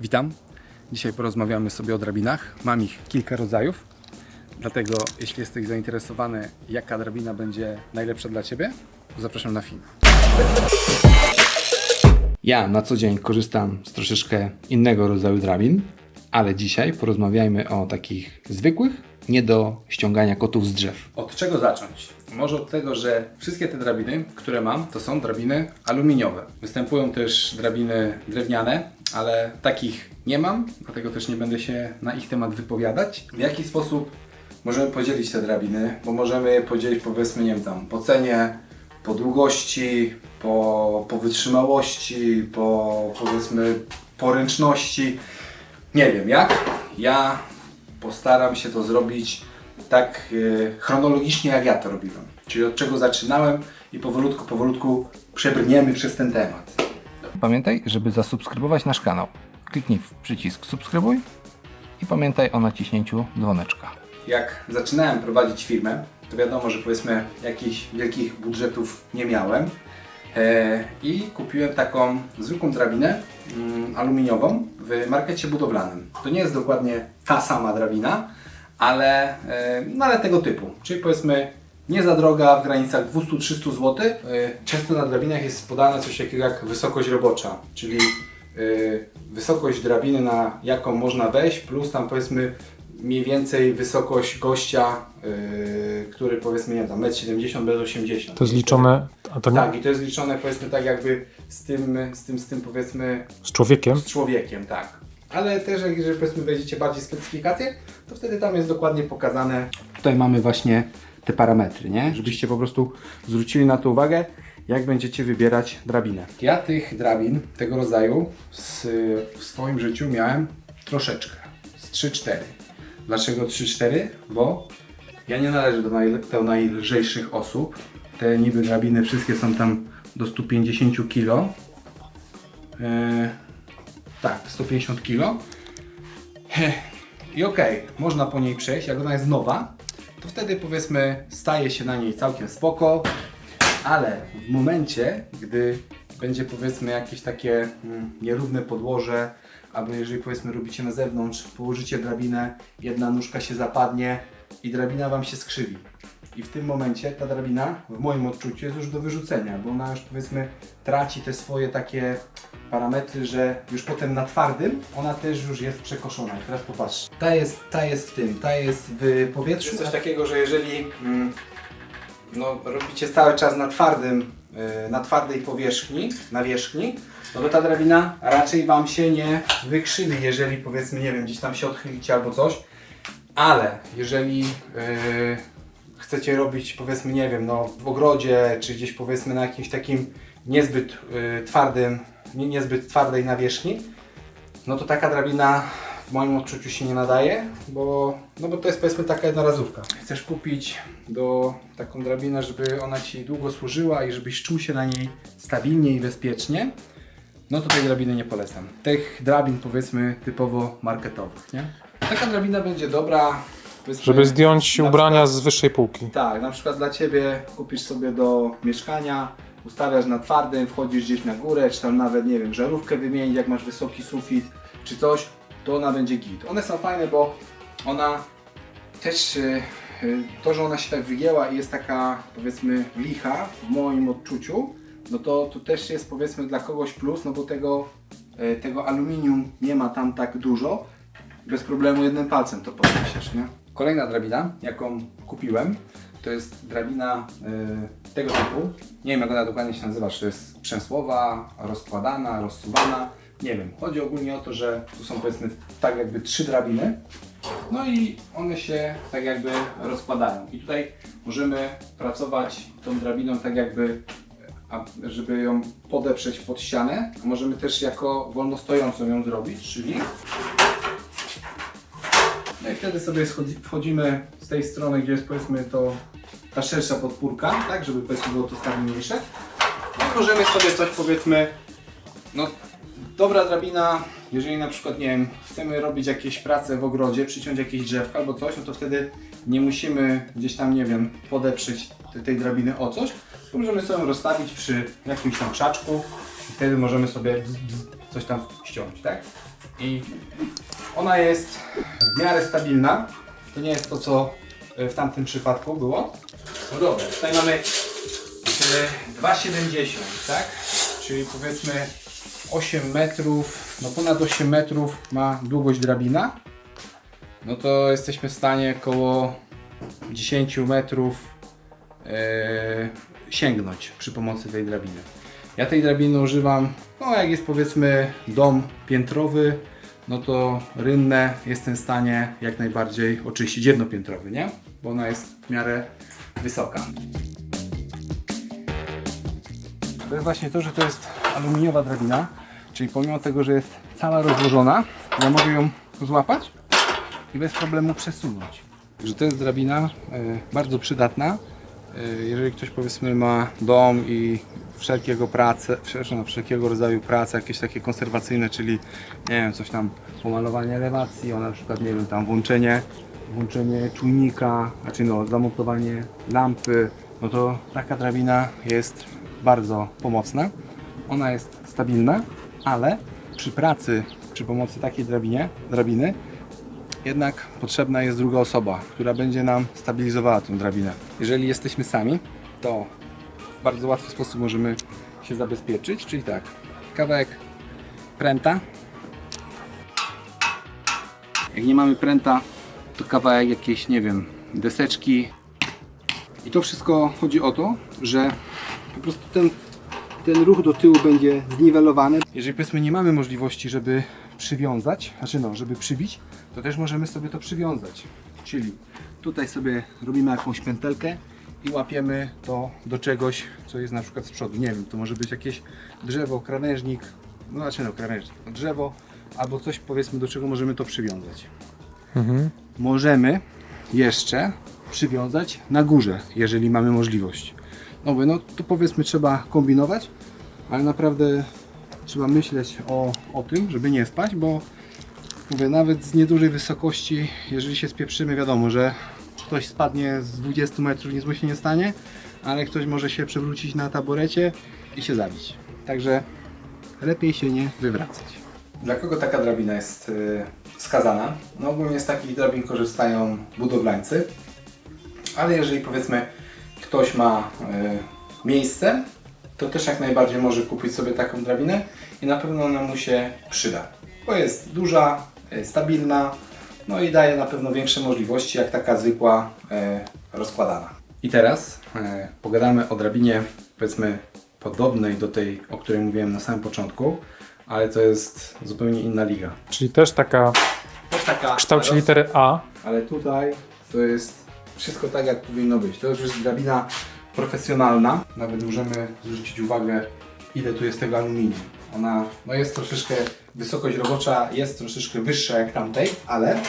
Witam. Dzisiaj porozmawiamy sobie o drabinach. Mam ich kilka rodzajów. Dlatego, jeśli jesteś zainteresowany, jaka drabina będzie najlepsza dla Ciebie, zapraszam na film. Ja na co dzień korzystam z troszeczkę innego rodzaju drabin, ale dzisiaj porozmawiajmy o takich zwykłych, nie do ściągania kotów z drzew. Od czego zacząć? Może od tego, że wszystkie te drabiny, które mam, to są drabiny aluminiowe. Występują też drabiny drewniane, ale takich nie mam, dlatego też nie będę się na ich temat wypowiadać. W jaki sposób możemy podzielić te drabiny? Bo możemy je podzielić powiedzmy, nie wiem, tam po cenie, po długości, po, po wytrzymałości, po powiedzmy poręczności. Nie wiem jak. Ja postaram się to zrobić tak e, chronologicznie jak ja to robiłem. Czyli od czego zaczynałem i powolutku, powolutku przebrniemy przez ten temat. Pamiętaj, żeby zasubskrybować nasz kanał. Kliknij w przycisk subskrybuj i pamiętaj o naciśnięciu dzwoneczka. Jak zaczynałem prowadzić firmę, to wiadomo, że powiedzmy jakichś wielkich budżetów nie miałem e, i kupiłem taką zwykłą drabinę mm, aluminiową w markecie budowlanym. To nie jest dokładnie ta sama drabina, ale, e, no, ale tego typu. Czyli powiedzmy nie za droga, w granicach 200-300 zł. Często na drabinach jest podane coś takiego jak wysokość robocza, czyli e, wysokość drabiny, na jaką można wejść, plus tam powiedzmy mniej więcej wysokość gościa, e, który powiedzmy nie wiem, tam 1,70 m, 1,80 m. To jest liczone, a to nie Tak, i to jest liczone powiedzmy tak jakby z tym, z tym, z tym powiedzmy z człowiekiem? z człowiekiem, tak. Ale też jak jeżeli powiedzmy wejdziecie bardziej w specyfikację, to wtedy tam jest dokładnie pokazane. Tutaj mamy właśnie te parametry, nie? Żebyście po prostu zwrócili na to uwagę, jak będziecie wybierać drabinę. Ja tych drabin tego rodzaju z, w swoim życiu miałem troszeczkę. Z 3-4. Dlaczego 3-4? Bo ja nie należę do, naj, do najlżejszych osób. Te niby drabiny wszystkie są tam do 150 kg. Tak, 150 kg. I okej, można po niej przejść, jak ona jest nowa, to wtedy powiedzmy staje się na niej całkiem spoko, ale w momencie, gdy będzie powiedzmy jakieś takie mm, nierówne podłoże, albo jeżeli powiedzmy robicie na zewnątrz, położycie drabinę, jedna nóżka się zapadnie i drabina Wam się skrzywi. I w tym momencie ta drabina, w moim odczuciu, jest już do wyrzucenia, bo ona już powiedzmy traci te swoje takie parametry, że już potem na twardym ona też już jest przekoszona. I teraz popatrz. Ta jest, ta jest w tym, ta jest w powietrzu. Coś takiego, że jeżeli mm, no, robicie cały czas na twardym, yy, na twardej powierzchni, na wierzchni, no to ta drabina raczej Wam się nie wykrzywi, jeżeli powiedzmy, nie wiem, gdzieś tam się odchylicie albo coś. Ale jeżeli yy, chcecie robić powiedzmy, nie wiem, no w ogrodzie, czy gdzieś powiedzmy na jakimś takim niezbyt y, twardym, nie, niezbyt twardej nawierzchni, no to taka drabina w moim odczuciu się nie nadaje, bo, no bo to jest powiedzmy taka jednorazówka. Chcesz kupić do taką drabinę, żeby ona Ci długo służyła i żebyś czuł się na niej stabilnie i bezpiecznie, no to tej drabiny nie polecam. Tych drabin powiedzmy typowo marketowych, nie? Taka drabina będzie dobra, powiedzmy, Żeby zdjąć na ubrania przykład- z wyższej półki. tak, na przykład dla Ciebie kupisz sobie do mieszkania, ustawiasz na twardym, wchodzisz gdzieś na górę, czy tam nawet, nie wiem, żarówkę wymienić, jak masz wysoki sufit, czy coś, to ona będzie git. One są fajne, bo ona też, y, y, to, że ona się tak wygięła i jest taka, powiedzmy, licha w moim odczuciu, no to, to też jest, powiedzmy, dla kogoś plus, no bo tego, y, tego aluminium nie ma tam tak dużo, bez problemu jednym palcem to podniesiesz, nie? Kolejna drabina, jaką kupiłem, to jest drabina y, tego typu. Nie wiem jak ona dokładnie się nazywa, czy to jest przęsłowa, rozkładana, rozsuwana. Nie wiem. Chodzi ogólnie o to, że tu są powiedzmy tak jakby trzy drabiny. No i one się tak jakby rozkładają. I tutaj możemy pracować tą drabiną tak jakby, żeby ją podeprzeć pod ścianę. Możemy też jako wolno stojącą ją zrobić, czyli no i wtedy sobie schodzi, wchodzimy z tej strony, gdzie jest powiedzmy to ta szersza podpórka, tak, żeby powiedzmy było to stabilniejsze. No i możemy sobie coś powiedzmy, no dobra drabina, jeżeli na przykład, nie wiem, chcemy robić jakieś prace w ogrodzie, przyciąć jakieś drzewka albo coś, no to wtedy nie musimy gdzieś tam, nie wiem, podeprzeć te- tej drabiny o coś, możemy sobie rozstawić przy jakimś tam krzaczku i wtedy możemy sobie coś tam ściąć, tak? i ona jest w miarę stabilna. To nie jest to, co e, w tamtym przypadku było. No dobra, tutaj mamy e, 2,70, tak? Czyli powiedzmy 8 metrów, no ponad 8 metrów ma długość drabina. No to jesteśmy w stanie około 10 metrów e, sięgnąć przy pomocy tej drabiny. Ja tej drabiny używam, no jak jest powiedzmy dom piętrowy, no to rynnę jestem w stanie jak najbardziej oczyścić jednopiętrowy, nie? Bo ona jest w miarę wysoka. To jest właśnie to, że to jest aluminiowa drabina, czyli pomimo tego, że jest cała rozłożona, ja mogę ją złapać i bez problemu przesunąć. Że to jest drabina e, bardzo przydatna, jeżeli ktoś powiedzmy ma dom i wszelkiego pracę, przepraszam, wszelkiego rodzaju prace, jakieś takie konserwacyjne, czyli nie wiem, coś tam pomalowanie elewacji, o na przykład nie wiem, tam włączenie, włączenie czujnika, znaczy no zamontowanie lampy, no to taka drabina jest bardzo pomocna. Ona jest stabilna, ale przy pracy przy pomocy takiej drabinie, drabiny jednak potrzebna jest druga osoba, która będzie nam stabilizowała tę drabinę. Jeżeli jesteśmy sami, to w bardzo łatwy sposób możemy się zabezpieczyć, czyli tak, kawałek pręta. Jak nie mamy pręta, to kawałek jakiejś, nie wiem, deseczki. I to wszystko chodzi o to, że po prostu ten, ten ruch do tyłu będzie zniwelowany. Jeżeli powiedzmy nie mamy możliwości, żeby przywiązać, znaczy no, żeby przybić, to też możemy sobie to przywiązać. Czyli tutaj sobie robimy jakąś pętelkę i łapiemy to do czegoś, co jest na przykład z przodu. Nie wiem, to może być jakieś drzewo, krawężnik, no znaczy no krawężnik, no, drzewo, albo coś powiedzmy do czego możemy to przywiązać. Możemy jeszcze przywiązać na górze, jeżeli mamy możliwość. No bo no to powiedzmy trzeba kombinować, ale naprawdę trzeba myśleć o, o tym, żeby nie spać, bo mówię, nawet z niedużej wysokości, jeżeli się spieprzymy, wiadomo, że ktoś spadnie z 20 metrów, nic mu się nie stanie, ale ktoś może się przewrócić na taborecie i się zabić. Także lepiej się nie wywracać. Dla kogo taka drabina jest y, wskazana? No ogólnie z takich drabin korzystają budowlańcy, ale jeżeli powiedzmy ktoś ma y, miejsce, to też jak najbardziej może kupić sobie taką drabinę i na pewno ona mu się przyda. Bo jest duża, y, stabilna, no i daje na pewno większe możliwości jak taka zwykła y, rozkładana. I teraz y, pogadamy o drabinie powiedzmy podobnej do tej, o której mówiłem na samym początku, ale to jest zupełnie inna liga. Czyli też taka Też taka w kształcie litery A. ale tutaj to jest wszystko tak, jak powinno być. To już jest drabina profesjonalna. Nawet możemy zwrócić uwagę, ile tu jest tego aluminium. Ona no jest troszeczkę, wysokość robocza jest troszeczkę wyższa jak tamtej, ale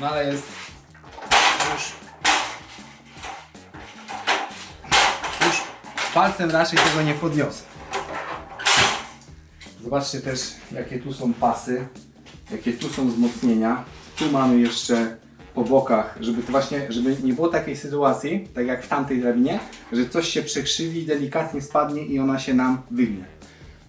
no ale jest już już palcem raczej tego nie podniosę. Zobaczcie też, jakie tu są pasy, jakie tu są wzmocnienia. Tu mamy jeszcze po bokach, żeby to właśnie, żeby nie było takiej sytuacji, tak jak w tamtej drabinie, że coś się przekrzywi, delikatnie spadnie i ona się nam wygnie.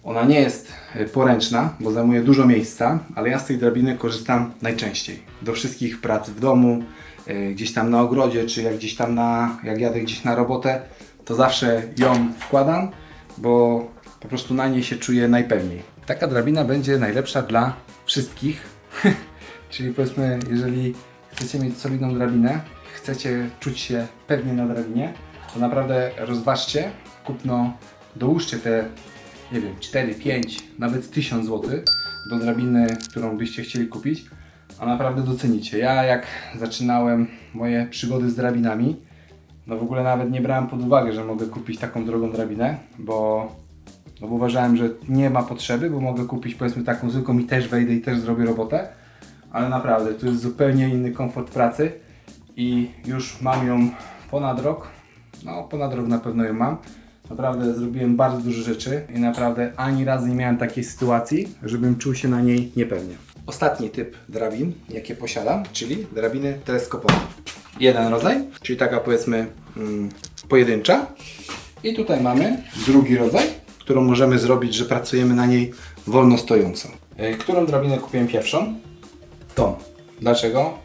Ona nie jest e, poręczna, bo zajmuje dużo miejsca, ale ja z tej drabiny korzystam najczęściej. Do wszystkich prac w domu, e, gdzieś tam na ogrodzie, czy jak gdzieś tam na, jak jadę gdzieś na robotę, to zawsze ją wkładam, bo po prostu na niej się czuję najpewniej. Taka drabina będzie najlepsza dla wszystkich. Czyli powiedzmy, jeżeli chcecie mieć solidną drabinę, chcecie czuć się pewnie na drabinie, to naprawdę rozważcie kupno, dołóżcie te, nie wiem, 4, 5, nawet 1000 zł do drabiny, którą byście chcieli kupić, a naprawdę docenicie. Ja jak zaczynałem moje przygody z drabinami, no w ogóle nawet nie brałem pod uwagę, że mogę kupić taką drogą drabinę, bo, no bo uważałem, że nie ma potrzeby, bo mogę kupić powiedzmy taką zwykłą i też wejdę i też zrobię robotę, ale naprawdę tu jest zupełnie inny komfort pracy i już mam ją ponad rok, no ponad rok na pewno ją mam. Naprawdę zrobiłem bardzo dużo rzeczy i naprawdę ani razu nie miałem takiej sytuacji, żebym czuł się na niej niepewnie. Ostatni typ drabin, jakie posiadam, czyli drabiny teleskopowe. Jeden rodzaj, czyli taka powiedzmy mm, pojedyncza. I tutaj mamy drugi rodzaj, którą możemy zrobić, że pracujemy na niej wolno stojąco. E, Którą drabinę kupiłem pierwszą? Dlaczego?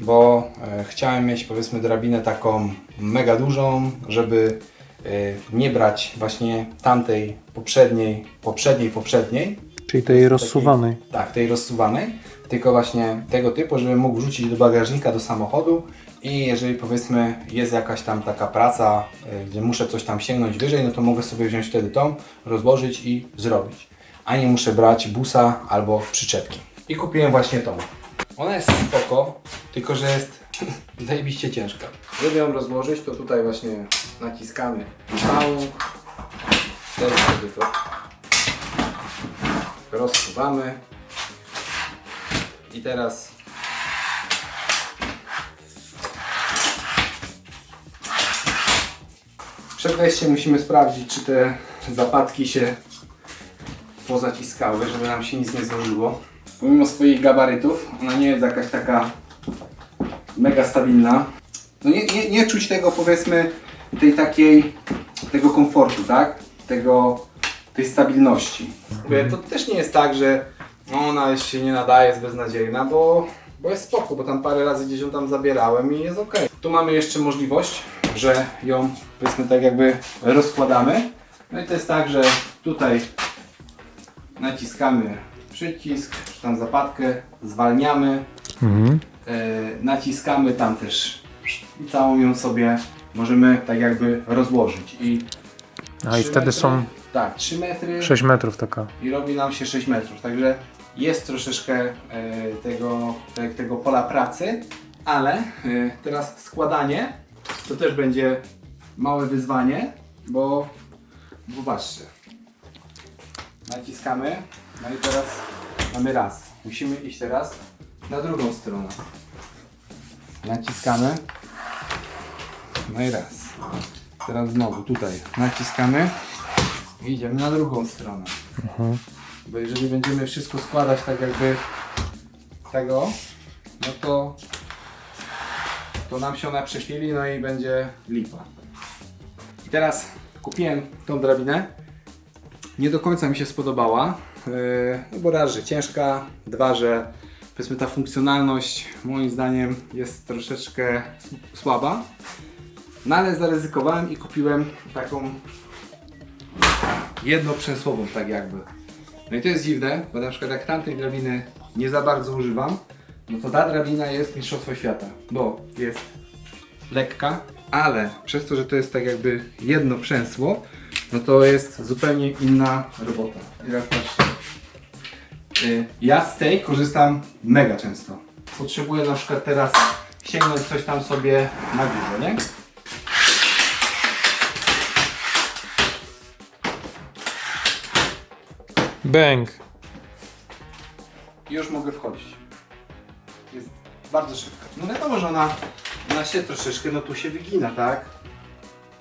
Bo e, chciałem mieć powiedzmy drabinę taką mega dużą, żeby e, nie brać właśnie tamtej poprzedniej, poprzedniej, poprzedniej, Czyli tej rozsuwanej. tak, tej rozsuwanej, tylko właśnie tego typu, żebym mógł wrzucić do bagażnika do samochodu i jeżeli powiedzmy jest jakaś tam taka praca, y, gdzie muszę coś tam sięgnąć wyżej, no to mogę sobie wziąć wtedy tą, rozłożyć i zrobić. A nie muszę brać busa albo przyczepki. I kupiłem właśnie tą. Ona jest spoko, tylko że jest zajebiście ciężka. Żeby ją rozłożyć, to tutaj właśnie naciskamy małą, wtedy sobie to rozsuwamy. I teraz przed wejściem musimy sprawdzić czy te zapadki się pozaciskały, żeby nam się nic nie złożyło pomimo swoich gabarytów ona nie jest jakaś taka mega stabilna no nie, nie, nie czuć tego powiedzmy tej takiej tego komfortu, tak? Tego tej stabilności. To też nie jest tak, że no, ona się nie nadaje, jest beznadziejna, bo, bo jest spoko, bo tam parę razy gdzieś ją tam zabierałem i jest ok. Tu mamy jeszcze możliwość, że ją powiedzmy tak jakby rozkładamy. No i to jest tak, że tutaj naciskamy przycisk, czy tam zapadkę, zwalniamy, Mhm. e, naciskamy tam też i całą ją sobie możemy tak jakby rozłożyć. I A i wtedy metry- są Tak, 3 metry 6 metrów taka. i robi nam się 6 metrów. Także jest troszeczkę e, tego, te, tego pola pracy, ale e, teraz składanie to też będzie małe wyzwanie, bo bo patrzcie. Naciskamy, no i teraz mamy raz. Musimy iść teraz na drugą stronę. Naciskamy. No i raz. Teraz znowu tutaj naciskamy i idziemy na drugą stronę. Bo jeżeli będziemy wszystko składać tak jakby tego, no to to nam się ona przechyli, no i będzie lipa. I teraz kupiłem tą drabinę. Nie do końca mi się spodobała, yy, bo raz, że ciężka, dwa, że powiedzmy ta funkcjonalność moim zdaniem jest troszeczkę słaba. No ale zaryzykowałem i kupiłem taką jednoprzęsłową tak jakby. No i to jest dziwne, bo na przykład jak tamtej drabiny nie za bardzo używam, no to ta drabina jest mistrzostwo świata, bo jest lekka, ale przez to, że to jest tak jakby jedno przęsło, no to jest zupełnie inna robota. I teraz patrzcie. Y, Ja z tej korzystam mega często. Potrzebuję na przykład teraz sięgnąć coś tam sobie na górze, nie? Bęk. i już mogę wchodzić. Jest bardzo szybka. No wiadomo, że ona, ona się troszeczkę, no tu się wygina, tak?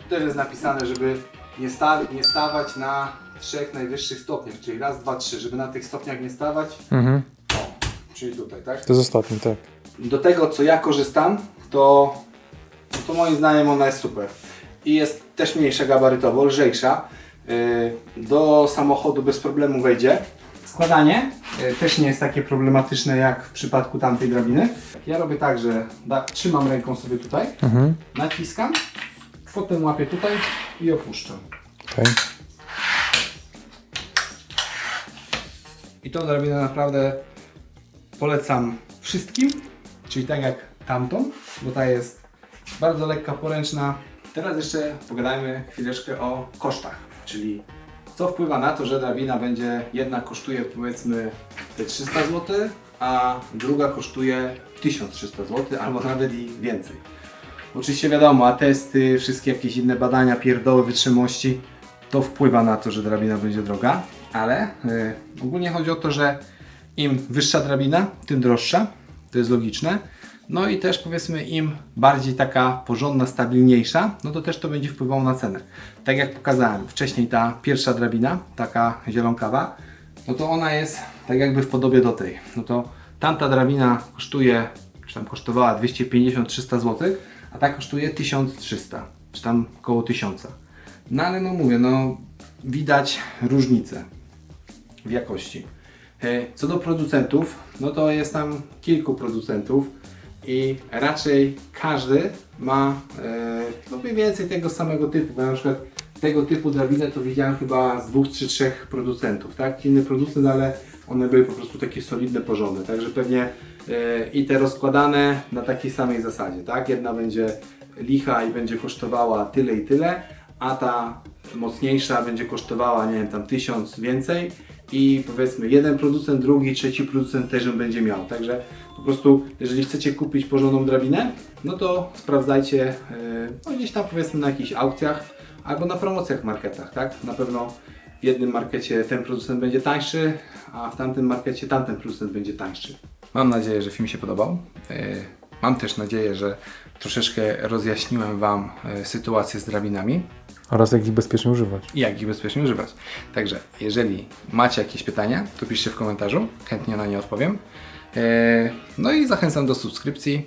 Tu też jest napisane, żeby nie, sta nie stawać na trzech najwyższych stopniach, czyli raz, dwa, trzy, żeby na tych stopniach nie stawać, Mhm. o, czyli tutaj, tak? To jest ostatni, tak. Do tego, co ja korzystam, to, to moim zdaniem ona jest super. I jest też mniejsza gabarytowo, lżejsza. Yy, Do samochodu bez problemu wejdzie. Składanie yy, też nie jest takie problematyczne jak w przypadku tamtej drabiny. Ja robię tak, że da, trzymam ręką sobie tutaj, Mhm. naciskam, potem łapię tutaj i opuszczam. Okej. I tą drabinę naprawdę polecam wszystkim, czyli tak jak tamtą, bo ta jest bardzo lekka, poręczna. Teraz jeszcze pogadajmy chwileczkę o kosztach, czyli co wpływa na to, że drabina będzie, jedna kosztuje powiedzmy te 300 zł, a druga kosztuje 1300 zł, albo nawet i więcej. Oczywiście wiadomo, a testy, wszystkie jakieś inne badania, pierdoły wytrzymałości, to wpływa na to, że drabina będzie droga, ale y, ogólnie chodzi o to, że im wyższa drabina, tym droższa, to jest logiczne. No i też powiedzmy im bardziej taka porządna, stabilniejsza, no to też to będzie wpływało na cenę. Tak jak pokazałem wcześniej ta pierwsza drabina, taka zielonkawa, no to ona jest tak jakby w podobie do tej. No to tamta drabina kosztuje, czy tam kosztowała 250-300 zł, a ta kosztuje 1300, czy tam około 1000. No ale no mówię, no widać różnicę w jakości. E, Co do producentów, no to jest tam kilku producentów i raczej każdy ma e, no mniej więcej tego samego typu. Bo na przykład tego typu drabinę to widziałem chyba z dwóch czy trzech producentów, tak? Inny producent, ale one były po prostu takie solidne, porządne, także pewnie e, i te rozkładane na takiej samej zasadzie, tak? Jedna będzie licha i będzie kosztowała tyle i tyle, a ta mocniejsza będzie kosztowała, nie wiem, tam tysiąc więcej i powiedzmy jeden producent, drugi, trzeci producent też będzie miał. Także po prostu, jeżeli chcecie kupić porządną drabinę, no to sprawdzajcie yy, no gdzieś tam powiedzmy na jakichś aukcjach albo na promocjach w marketach, tak? Na pewno w jednym markecie ten producent będzie tańszy, a w tamtym markecie tamten producent będzie tańszy. Mam nadzieję, że film się podobał. Yy, Mam też nadzieję, że troszeczkę rozjaśniłem Wam yy, sytuację z drabinami Oraz jak ich bezpiecznie używać. i jak ich bezpiecznie używać. Także, jeżeli macie jakieś pytania, to piszcie w komentarzu, chętnie na nie odpowiem. Eee, No i zachęcam do subskrypcji